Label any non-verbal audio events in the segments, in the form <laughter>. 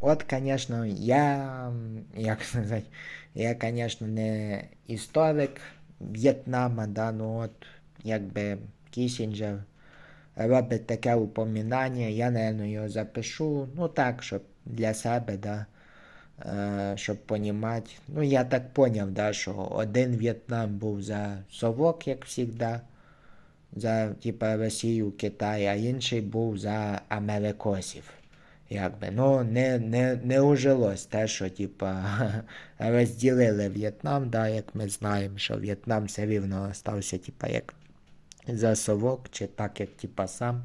От, звісно, я, як <laughs> сказати, я, звісно, не історик В'єтнама, да, ну от, якби Кісінджер робить таке упоминання, я, напевно, його запишу, ну так, щоб для себе, да, е, щоб понімати. Ну, я так поняв, да, що один В'єтнам був за совок, як завжди, за, типа, Росію, Китай, а інший був за америкосів. Якби, ну, не, не, не ужилось те, що типа, <laughs> розділили В'єтнам, да, як ми знаємо, що В'єтнам все рівно стався, типа, як за совок, чи так, як типа сам.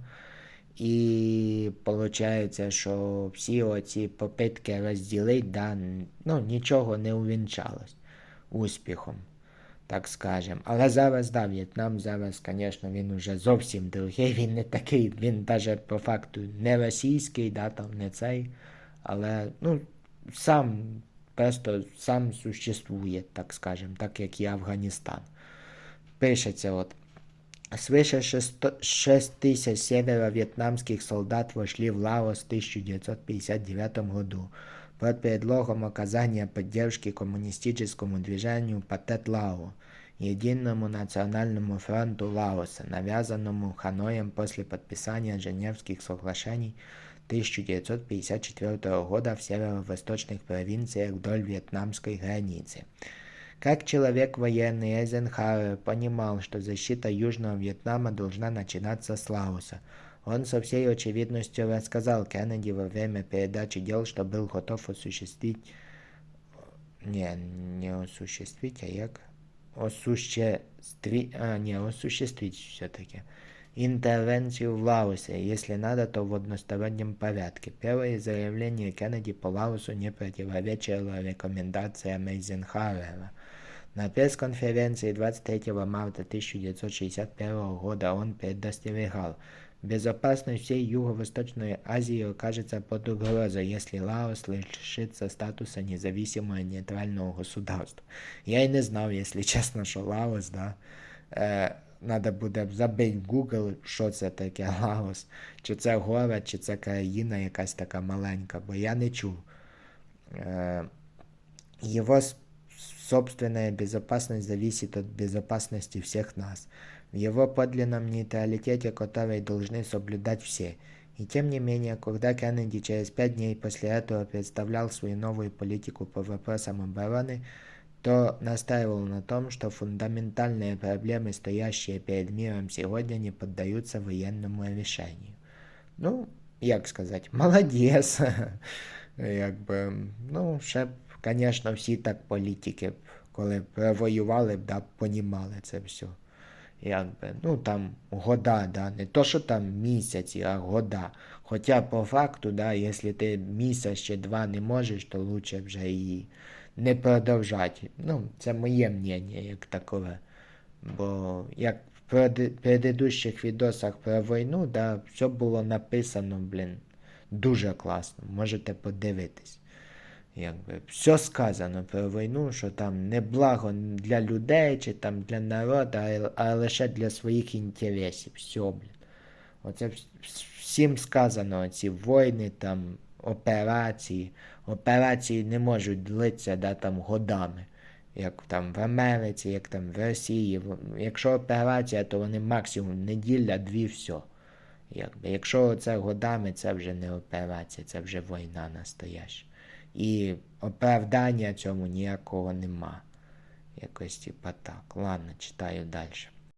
І виходить, що всі оці попитки розділити, да, ну, нічого не увінчалось успіхом, так скажем. Але зараз, да, В'єтнам зараз, звісно, він уже зовсім другий, він не такий, він навіть по факту не російський, да, там не цей, але ну, сам просто сам существує, так скажем, так як і Афганістан. Пишеться от. Свыше 6 тысяч северо-вьетнамских солдат вошли в Лаос в 1959 году под предлогом оказания поддержки коммунистическому движению Патет Лао, единому национальному фронту Лаоса, навязанному Ханоем после подписания Женевских соглашений 1954 года в северо-восточных провинциях вдоль вьетнамской границы. Как человек военный, Эйзенхауэр понимал, что защита Южного Вьетнама должна начинаться с Лаоса. Он со всей очевидностью рассказал Кеннеди во время передачи дел, что был готов осуществить... Не, не осуществить, а як? Осуществить... А, не, осуществить все-таки. Интервенцию в Лаосе, если надо, то в одностороннем порядке. Первое заявление Кеннеди по Лаосу не противоречило рекомендациям Эйзенхауэра. На пресс-конференции 23 марта 1961 года он предостерегал, безопасность всей Юго-Восточной Азии окажется под угрозой, если Лаос лишится статуса независимого нейтрального государства. Я и не знал, если честно, що Лаос, да, е, надо буде забити в Google, що це таке Лаос, чи це город, чи це країна якась така маленька, бо я не чув. Е, с- собственная безопасность зависит от безопасности всех нас, в его подлинном нейтралитете, который должны соблюдать все. И тем не менее, когда Кеннеди через пять дней после этого представлял свою новую политику по вопросам обороны, то настаивал на том, что фундаментальные проблемы, стоящие перед миром сегодня, не поддаются военному решению. Ну, як сказати, <laughs> молодець. <laughs> Якби, ну, ще б, звісно, всі так політики, б, коли б воювали б, да, понімали це все. Якби, ну там года, да, не то, що там місяці, а года. Хоча по факту, да, якщо ти місяць чи два не можеш, то лучше вже і не продовжати. Ну, це моє мнення, як такове. Бо як в предыдущих відосах про війну, да, все було написано, блін, дуже класно. Можете подивитись. Якби все сказано про війну, що там не благо для людей чи там для народу, а, лише для своїх інтересів. Все, блін. Оце вс- вс- всім сказано, ці війни, там, операції. Операції не можуть длитися да, там, годами. Як там в Америці, як там в Росії. Якщо операція, то вони максимум неділя, дві, все. Якби. Якщо це годами, це вже не операція, це вже війна настояща. І оправдання цьому ніякого нема. Якось типа так. Ладно, читаю далі.